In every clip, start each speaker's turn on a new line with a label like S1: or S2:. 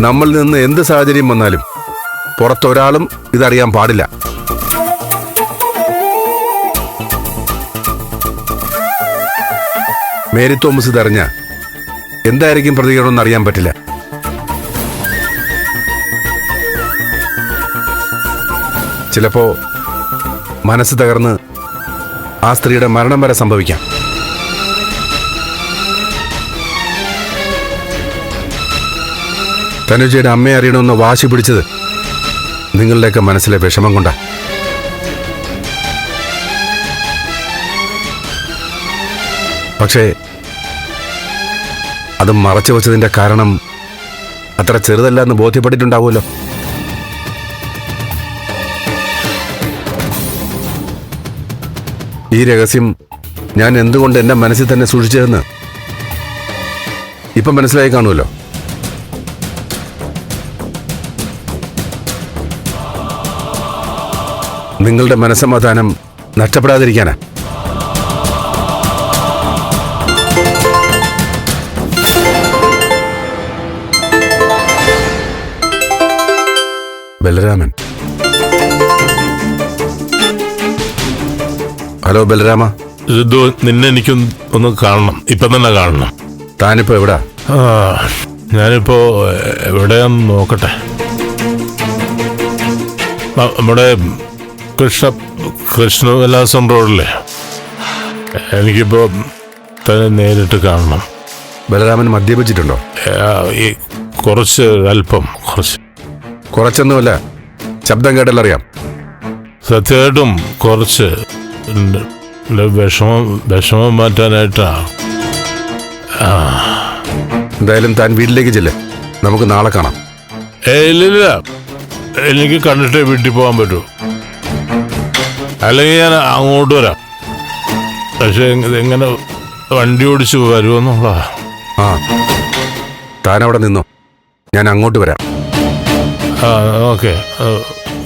S1: നമ്മളിൽ നിന്ന് എന്ത് സാഹചര്യം വന്നാലും പുറത്തൊരാളും ഇതറിയാൻ പാടില്ല. മേരി തോമസ് ഇതറിഞ്ഞ എന്തായിരിക്കും പ്രതികരണം എന്ന് അറിയാൻ പറ്റില്ല. ചിലപ്പോ മനസ്സ് തകർന്ന് ആ സ്ത്രീയുടെ മരണം വരെ സംഭവിക്കാം. തനുജയുടെ അമ്മയെ അറിയണമെന്ന് വാശി പിടിച്ചത് നിങ്ങളുടെയൊക്കെ മനസ്സിലെ വിഷമം കൊണ്ടാ. പക്ഷേ അത് മറച്ചു വച്ചതിന്റെ കാരണം അത്ര ചെറുതല്ല എന്ന് ബോധ്യപ്പെട്ടിട്ടുണ്ടാവുമല്ലോ. ഈ രഹസ്യം ഞാൻ എന്തുകൊണ്ട് എന്റെ മനസ്സിൽ തന്നെ സൂക്ഷിച്ചതെന്ന് ഇപ്പം മനസ്സിലായി കാണുമല്ലോ. നിങ്ങളുടെ മനസ്സമാധാനം നഷ്ടപ്പെടാതിരിക്കാനാ. ബലരാമൻ. ഹലോ ബലരാമ.
S2: ഇത് നിന്നെ എനിക്കും ഒന്ന് കാണണം. ഇപ്പൊ തന്നെ കാണണം.
S1: താനിപ്പോ എവിടാ?
S2: ആ ഞാനിപ്പോ എവിടെയാന്ന് നോക്കട്ടെ. ന- നമ്മുടെ കൃഷ്ണ കൃഷ്ണവിലാസം റോഡിലെ. എനിക്കിപ്പോ തന്നെ നേരിട്ട് കാണണം.
S1: ബലരാമൻ മദ്യപിച്ചിട്ടുണ്ടോ?
S2: ആ, ഈ കുറച്ച് അല്പം കുറച്ച്.
S1: കുറച്ചൊന്നുമല്ല ശബ്ദം കേട്ടല്ലറിയാം
S2: സത്യമായിട്ടും കുറച്ച്. എന്റെ വിഷമം വിഷമം മാറ്റാനായിട്ടാ.
S1: എന്തായാലും താൻ വീട്ടിലേക്ക് ചെല്ല്. നമുക്ക് നാളെ കാണാം.
S2: ഏയ് ഇല്ലില്ല. എനിക്ക് കണ്ടിട്ടേ വീട്ടിൽ പോകാൻ പറ്റൂ. അല്ലെങ്കിൽ ഞാൻ അങ്ങോട്ട് വരാം. പക്ഷെ എങ്ങനെ വണ്ടി ഓടിച്ച് വരുമെന്നുള്ള
S1: ആ താൻ അവിടെ നിന്നോ. ഞാൻ അങ്ങോട്ട് വരാം.
S2: ആ ഓക്കെ.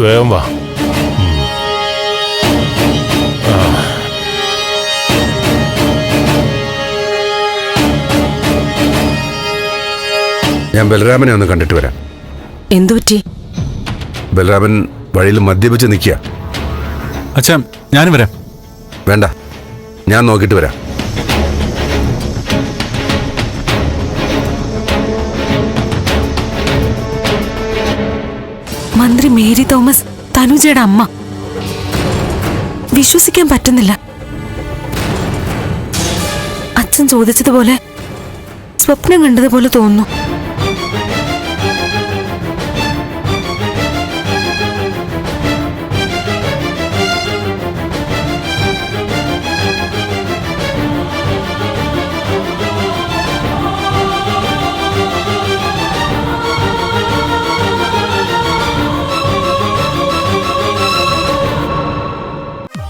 S2: വേഗം വാ.
S1: ഞാൻ ബലരാമനെ ഒന്ന് കണ്ടിട്ട് വരാം.
S3: എന്തുപറ്റി?
S1: ബലരാമൻ വഴിയിൽ മദ്യപിച്ച് നിൽക്കുക.
S4: അച്ഛാ ഞാനും വരാം.
S1: വേണ്ട. ഞാൻ നോക്കിയിട്ട് വരാം.
S3: മന്ത്രി മേരി തോമസ് തനുജയുടെ അമ്മ. വിശ്വസിക്കാൻ പറ്റുന്നില്ല. അച്ഛൻ ചോദിച്ചതുപോലെ സ്വപ്നം കണ്ടതുപോലെ തോന്നുന്നു.